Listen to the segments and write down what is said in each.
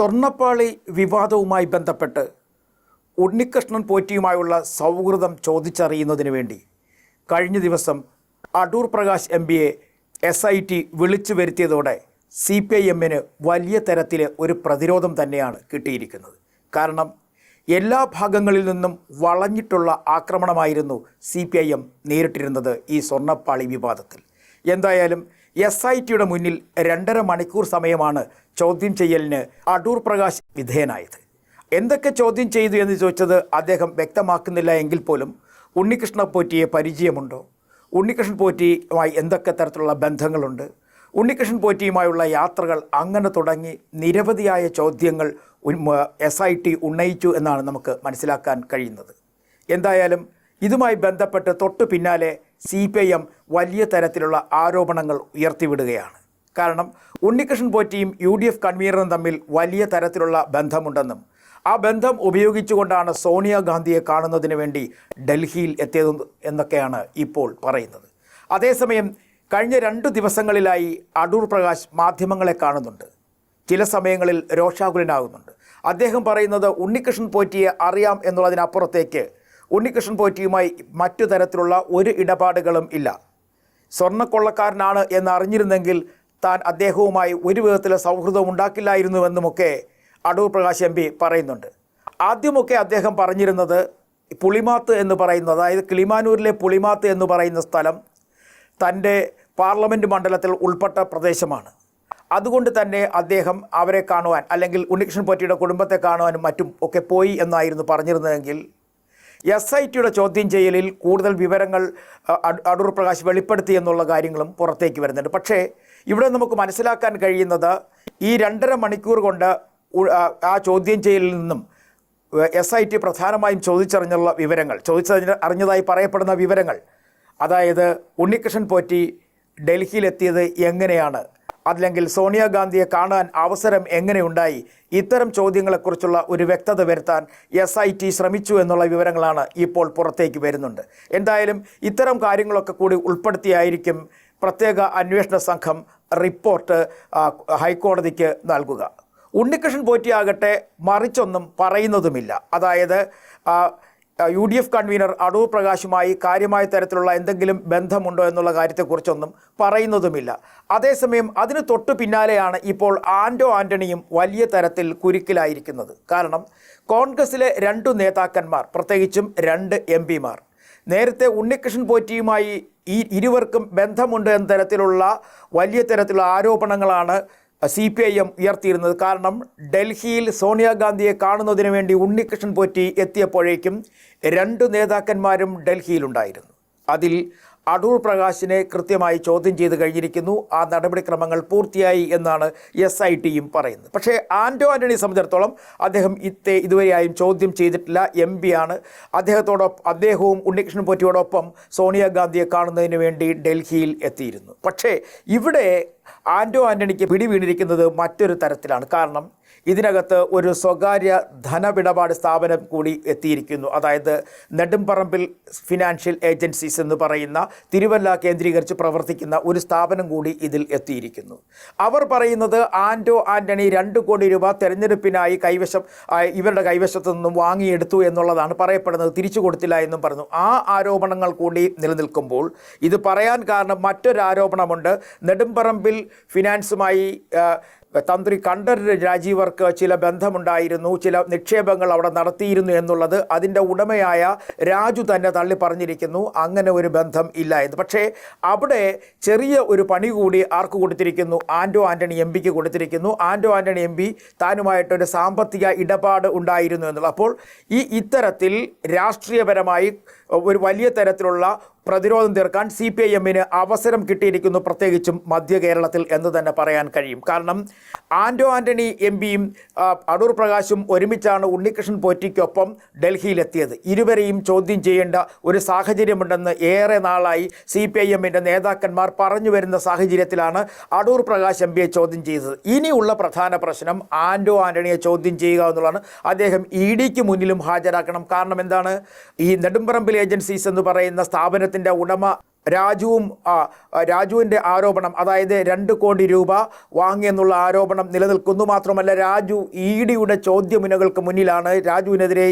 സ്വർണപ്പാളി വിവാദവുമായി ബന്ധപ്പെട്ട് ഉണ്ണികൃഷ്ണൻ പോറ്റിയുമായുള്ള സൗഹൃദം ചോദിച്ചറിയുന്നതിന് വേണ്ടി കഴിഞ്ഞ ദിവസം അടൂർ പ്രകാശ് എം പിയെ എസ് ഐ ടി വിളിച്ചു വരുത്തിയതോടെ സി പി ഐ എമ്മിന് വലിയ തരത്തിലെ ഒരു പ്രതിരോധം തന്നെയാണ് കിട്ടിയിരിക്കുന്നത്. കാരണം എല്ലാ ഭാഗങ്ങളിൽ നിന്നും വളഞ്ഞിട്ടുള്ള ആക്രമണമായിരുന്നു സി പി ഐ എം നേരിട്ടിരുന്നത് ഈ സ്വർണപ്പാളി വിവാദത്തിൽ. എന്തായാലും എസ് ഐ ടിയുടെ മുന്നിൽ രണ്ടര മണിക്കൂർ സമയമാണ് ചോദ്യം ചെയ്യലിന് അടൂർ പ്രകാശ് വിധേയനായത്. എന്തൊക്കെ ചോദ്യം ചെയ്തു എന്ന് ചോദിച്ചത് അദ്ദേഹം വ്യക്തമാക്കുന്നില്ല എങ്കിൽ പോലും ഉണ്ണികൃഷ്ണ പോറ്റിയെ പരിചയമുണ്ടോ? ഉണ്ണികൃഷ്ണൻ പോറ്റിയുമായി എന്തൊക്കെ തരത്തിലുള്ള ബന്ധങ്ങളുണ്ട്? ഉണ്ണികൃഷ്ണൻ പോറ്റിയുമായുള്ള യാത്രകൾ അങ്ങനെ തുടങ്ങി നിരവധിയായ ചോദ്യങ്ങൾ എസ് ഐ ടി ഉന്നയിച്ചു എന്നാണ് നമുക്ക് മനസ്സിലാക്കാൻ കഴിയുന്നത്. എന്തായാലും ഇതുമായി ബന്ധപ്പെട്ട് തൊട്ടു പിന്നാലെ സി പി ഐ എം വലിയ തരത്തിലുള്ള ആരോപണങ്ങൾ ഉയർത്തിവിടുകയാണ്. കാരണം ഉണ്ണികൃഷ്ണൻ പോറ്റിയും യു ഡി എഫ് കൺവീനറും തമ്മിൽ വലിയ തരത്തിലുള്ള ബന്ധമുണ്ടെന്നും ആ ബന്ധം ഉപയോഗിച്ചുകൊണ്ടാണ് സോണിയാഗാന്ധിയെ കാണുന്നതിന് വേണ്ടി ഡൽഹിയിൽ എത്തിയത് എന്നൊക്കെയാണ് ഇപ്പോൾ പറയുന്നത്. അതേസമയം കഴിഞ്ഞ രണ്ട് ദിവസങ്ങളിലായി അടൂർ പ്രകാശ് മാധ്യമങ്ങളെ കാണുന്നുണ്ട്. ചില സമയങ്ങളിൽ രോഷാകുലനാകുന്നുണ്ട്. അദ്ദേഹം പറയുന്നത് ഉണ്ണികൃഷ്ണൻ പോറ്റിയെ അറിയാം എന്നുള്ളതിനപ്പുറത്തേക്ക് ഉണ്ണികൃഷ്ണൻ പോറ്റിയുമായി മറ്റു തരത്തിലുള്ള ഒരു ഇടപാടുകളും ഇല്ല. സ്വർണക്കൊള്ളക്കാരനാണ് എന്നറിഞ്ഞിരുന്നെങ്കിൽ താൻ അദ്ദേഹവുമായി ഒരു വിധത്തിലെ സൗഹൃദം ഉണ്ടാക്കില്ലായിരുന്നുവെന്നുമൊക്കെ അടൂർ പ്രകാശ് എം പി പറയുന്നുണ്ട്. ആദ്യമൊക്കെ അദ്ദേഹം പറഞ്ഞിരുന്നത് പുളിമാത്ത് എന്ന് പറയുന്നത് അതായത് കിളിമാനൂരിലെ പുളിമാത്ത് എന്ന് പറയുന്ന സ്ഥലം തന്റെ പാർലമെന്റ് മണ്ഡലത്തിൽ ഉൾപ്പെട്ട പ്രദേശമാണ്. അതുകൊണ്ട് തന്നെ അദ്ദേഹം അവരെ കാണുവാൻ അല്ലെങ്കിൽ ഉണ്ണികൃഷ്ണൻ പോറ്റിയുടെ കുടുംബത്തെ കാണുവാനും മറ്റും ഒക്കെ പോയി എന്നായിരുന്നു പറഞ്ഞിരുന്നതെങ്കിൽ എസ് ഐ ടിയുടെ ചോദ്യം ചെയ്യലിൽ കൂടുതൽ വിവരങ്ങൾ അടൂർ പ്രകാശ് വെളിപ്പെടുത്തി എന്നുള്ള കാര്യങ്ങളും പുറത്തേക്ക് വരുന്നുണ്ട്. പക്ഷേ ഇവിടെ നമുക്ക് മനസ്സിലാക്കാൻ കഴിയുന്നത് ഈ രണ്ടര മണിക്കൂർ കൊണ്ട് ആ ചോദ്യം ചെയ്യലിൽ നിന്നും എസ് ഐ ടി പ്രധാനമായും ചോദിച്ചറിഞ്ഞുള്ള വിവരങ്ങൾ ചോദിച്ചറിഞ്ഞ അറിഞ്ഞതായി പറയപ്പെടുന്ന വിവരങ്ങൾ അതായത് ഉണ്ണികൃഷ്ണൻ പോറ്റി ഡൽഹിയിലെത്തിയത് എങ്ങനെയാണ് അല്ലെങ്കിൽ സോണിയാഗാന്ധിയെ കാണാൻ അവസരം എങ്ങനെയുണ്ടായി? ഇത്തരം ചോദ്യങ്ങളെക്കുറിച്ചുള്ള ഒരു വ്യക്തത വരുത്താൻ എസ് ഐ ടി ശ്രമിച്ചു എന്നുള്ള വിവരങ്ങളാണ് ഇപ്പോൾ പുറത്തേക്ക് വരുന്നുണ്ട്. എന്തായാലും ഇത്തരം കാര്യങ്ങളൊക്കെ കൂടി ഉൾപ്പെടുത്തിയായിരിക്കും പ്രത്യേക അന്വേഷണ സംഘം റിപ്പോർട്ട് ഹൈക്കോടതിക്ക് നൽകുക. ഉണ്ണികൃഷ്ണൻ പോറ്റിയാകട്ടെ മറിച്ചൊന്നും പറയുന്നതുമില്ല. അതായത് U D F convener Adoor പ്രകാശുമായി കാര്യമായ തരത്തിലുള്ള എന്തെങ്കിലും ബന്ധമുണ്ടോ എന്നുള്ള കാര്യത്തെക്കുറിച്ചൊന്നും പറയുന്നതുമില്ല. അതേസമയം അതിന് തൊട്ടു പിന്നാലെയാണ് ഇപ്പോൾ ആൻഡോ ആന്റണിയും വലിയ തരത്തിൽ കുരുക്കിലായിരിക്കുന്നത്. കാരണം കോൺഗ്രസിലെ രണ്ടു നേതാക്കന്മാർ പ്രത്യേകിച്ചും രണ്ട് എം പിമാർ നേരത്തെ ഉണ്ണികൃഷ്ണൻ പോറ്റിയുമായി ഈ ഇരുവർക്കും ബന്ധമുണ്ട് എന്ന തരത്തിലുള്ള വലിയ തരത്തിലുള്ള ആരോപണങ്ങളാണ് സി പി ഐ എം ഉയർത്തിയിരുന്നത്. കാരണം ഡൽഹിയിൽ സോണിയാഗാന്ധിയെ കാണുന്നതിന് വേണ്ടി ഉണ്ണികൃഷ്ണൻ പോറ്റി എത്തിയപ്പോഴേക്കും രണ്ട് നേതാക്കന്മാരും ഡൽഹിയിലുണ്ടായിരുന്നു. അതിൽ അടൂർ പ്രകാശിനെ കൃത്യമായി ചോദ്യം ചെയ്ത് കഴിഞ്ഞിരിക്കുന്നു. ആ നടപടിക്രമങ്ങൾ പൂർത്തിയായി എന്നാണ് എസ് ഐ ടിയും പറയുന്നത്. പക്ഷേ ആന്റോ ആന്റണിയെ സംബന്ധിച്ചിടത്തോളം അദ്ദേഹം ഇത്തെ ഇതുവരെയായും ചോദ്യം ചെയ്തിട്ടില്ല. എം ആണ്. അദ്ദേഹത്തോടൊപ്പം അദ്ദേഹവും ഉണ്ണികൃഷ്ണൻ പോറ്റിയോടൊപ്പം സോണിയാഗാന്ധിയെ കാണുന്നതിന് വേണ്ടി ഡൽഹിയിൽ എത്തിയിരുന്നു. പക്ഷേ ഇവിടെ ആന്റോ ആന്റണിക്ക് പിടിവീണിരിക്കുന്നത് മറ്റൊരു തരത്തിലാണ്. കാരണം ഇതിനകത്ത് ഒരു സ്വകാര്യ ധനവിടപാട് സ്ഥാപനം കൂടി എത്തിയിരിക്കുന്നു. അതായത് നെടുംപറമ്പിൽ ഫിനാൻഷ്യൽ ഏജൻസീസ് എന്ന് പറയുന്ന തിരുവല്ല കേന്ദ്രീകരിച്ച് പ്രവർത്തിക്കുന്ന ഒരു സ്ഥാപനം കൂടി ഇതിൽ എത്തിയിരിക്കുന്നു. അവർ പറയുന്നത് ആന്റോ ആന്റണി രണ്ട് കോടി രൂപ തെരഞ്ഞെടുപ്പിനായി കൈവശം ഇവരുടെ കൈവശത്തു നിന്നും വാങ്ങിയെടുത്തു എന്നുള്ളതാണ് പറയപ്പെടുന്നത്. തിരിച്ചു കൊടുത്തില്ല എന്നും പറഞ്ഞു. ആ ആരോപണങ്ങൾ കൂടി നിലനിൽക്കുമ്പോൾ ഇത് പറയാൻ കാരണം മറ്റൊരു ആരോപണമുണ്ട്. നെടുമ്പറമ്പിൽ ഫിനാൻസുമായി തന്ത്രി കണ്ഠർ രാജീവർക്ക് ചില ബന്ധമുണ്ടായിരുന്നു ചില നിക്ഷേപങ്ങൾ അവിടെ നടത്തിയിരുന്നു എന്നുള്ളത് അതിന്റെ ഉടമയായ രാജു തന്നെ തള്ളി പറഞ്ഞിരിക്കുന്നു. അങ്ങനെ ഒരു ബന്ധം ഇല്ല എന്ന് പക്ഷേ അവിടെ ചെറിയ ഒരു പണി കൂടി ആർക്ക് കൊടുത്തിരിക്കുന്നു? ആൻഡോ ആന്റണി എം പിക്ക് കൊടുത്തിരിക്കുന്നു. ആൻഡോ ആന്റണി എം പി താനുമായിട്ടൊരു സാമ്പത്തിക ഇടപാട് ഉണ്ടായിരുന്നു എന്നുള്ളത്. അപ്പോൾ ഈ ഇത്തരത്തിൽ രാഷ്ട്രീയപരമായി ഒരു വലിയ തരത്തിലുള്ള പ്രതിരോധം തീർക്കാൻ സി പി ഐ എമ്മിന് അവസരം കിട്ടിയിരിക്കുന്നു പ്രത്യേകിച്ചും മധ്യ കേരളത്തിൽ എന്ന് തന്നെ പറയാൻ കഴിയും. കാരണം ആന്റോ ആന്റണി എം പിയും അടൂർ പ്രകാശും ഒരുമിച്ചാണ് ഉണ്ണികൃഷ്ണൻ പോറ്റിക്കൊപ്പം ഡൽഹിയിലെത്തിയത്. ഇരുവരെയും ചോദ്യം ചെയ്യേണ്ട ഒരു സാഹചര്യമുണ്ടെന്ന് ഏറെ നാളായി സി പി ഐ എമ്മിന്റെ നേതാക്കന്മാർ പറഞ്ഞു വരുന്ന സാഹചര്യത്തിലാണ് അടൂർ പ്രകാശ് എം പിയെ ചോദ്യം ചെയ്തത്. ഇനിയുള്ള പ്രധാന പ്രശ്നം ആന്റോ ആന്റണിയെ ചോദ്യം ചെയ്യുക എന്നുള്ളതാണ്. അദ്ദേഹം ഇ ഡിക്ക് മുന്നിലും ഹാജരാക്കണം. കാരണം എന്താണ്? ഈ നെടുമ്പറമ്പിൽ ഏജൻസീസ് എന്ന് പറയുന്ന സ്ഥാപനത്തിന്റെ ഉടമ രാജുവും രാജുവിന്റെ ആരോപണം അതായത് രണ്ട് കോടി രൂപ വാങ്ങിയെന്നുള്ള ആരോപണം നിലനിൽക്കുന്നു. മാത്രമല്ല രാജു ഇ ഡിയുടെ ചോദ്യമുനകൾക്ക് മുന്നിലാണ്. രാജുവിനെതിരെ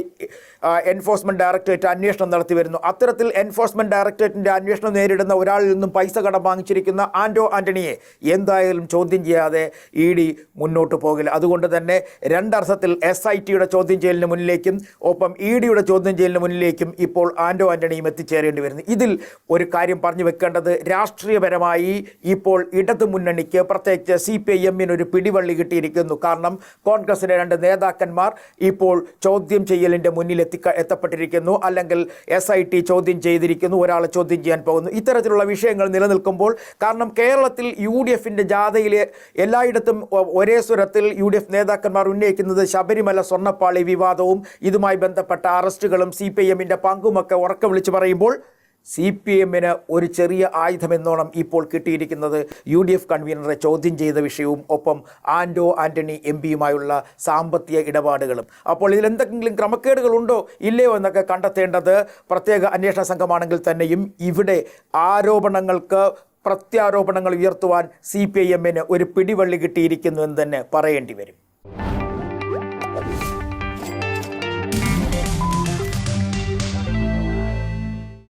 എൻഫോഴ്സ്മെന്റ് ഡയറക്ടറേറ്റ് അന്വേഷണം നടത്തി വരുന്നു. അത്തരത്തിൽ എൻഫോഴ്സ്മെന്റ് ഡയറക്ടറേറ്റിന്റെ അന്വേഷണം നേരിടുന്ന ഒരാളിൽ നിന്നും പൈസ കടം വാങ്ങിച്ചിരിക്കുന്ന ആൻഡോ ആന്റണിയെ എന്തായാലും ചോദ്യം ചെയ്യാതെ ഇ ഡി മുന്നോട്ട് പോകില്ല. അതുകൊണ്ട് തന്നെ രണ്ടർത്ഥത്തിൽ എസ് ഐ ടിയുടെ ചോദ്യം ചെയ്യലിന് മുന്നിലേക്കും ഒപ്പം ഇ ഡിയുടെ ചോദ്യം ചെയ്യലിന് മുന്നിലേക്കും ഇപ്പോൾ ആൻഡോ ആന്റണിയും എത്തിച്ചേരേണ്ടി വരുന്നു. ഇതിൽ ഒരു കാര്യം പറഞ്ഞു വെക്കേണ്ടത് രാഷ്ട്രീയപരമായി ഇപ്പോൾ ഇടതു മുന്നണിക്ക് പ്രത്യേകിച്ച് സി പി ഐ എമ്മിനൊരു പിടിവള്ളി കിട്ടിയിരിക്കുന്നു. കാരണം കോൺഗ്രസിലെ രണ്ട് നേതാക്കന്മാർ ഇപ്പോൾ ചോദ്യം ചെയ്യലിന്റെ മുന്നിൽ എത്തി എത്തപ്പെട്ടിരിക്കുന്നു. അല്ലെങ്കിൽ എസ് ഐ ടി ചോദ്യം ചെയ്തിരിക്കുന്നു. ഒരാളെ ചോദ്യം ചെയ്യാൻ പോകുന്നു. ഇത്തരത്തിലുള്ള വിഷയങ്ങൾ നിലനിൽക്കുമ്പോൾ കാരണം കേരളത്തിൽ യു ഡി എഫിന്റെ ജാഥയിലെ എല്ലായിടത്തും ഒരേ സ്വരത്തിൽ യു ഡി എഫ് നേതാക്കന്മാർ ഉന്നയിക്കുന്നത് ശബരിമല സ്വർണപ്പാളി വിവാദവും ഇതുമായി ബന്ധപ്പെട്ട അറസ്റ്റുകളും സി പി ഐ എമ്മിന്റെ പങ്കുമൊക്കെ ഉറക്കം വിളിച്ച് പറയുമ്പോൾ സി പി എമ്മിന് ഒരു ചെറിയ ആയുധമെന്നോണം ഇപ്പോൾ കിട്ടിയിരിക്കുന്നത് യു ഡി എഫ് കൺവീനറെ ചോദ്യം ചെയ്ത വിഷയവും ഒപ്പം ആൻഡോ ആന്റണി എം പിയുമായുള്ള സാമ്പത്തിക ഇടപാടുകളും. അപ്പോൾ ഇതിൽ എന്തെങ്കിലും ക്രമക്കേടുകളുണ്ടോ? ഇല്ലയോ എന്നൊക്കെ കണ്ടെത്തേണ്ടത് പ്രത്യേക അന്വേഷണ സംഘമാണെങ്കിൽ തന്നെയും ഇവിടെ ആരോപണങ്ങൾക്ക് പ്രത്യാരോപണങ്ങൾ ഉയർത്തുവാൻ സി പി ഐ എമ്മിന് ഒരു പിടിവള്ളി കിട്ടിയിരിക്കുന്നു എന്ന് തന്നെ പറയേണ്ടി വരും.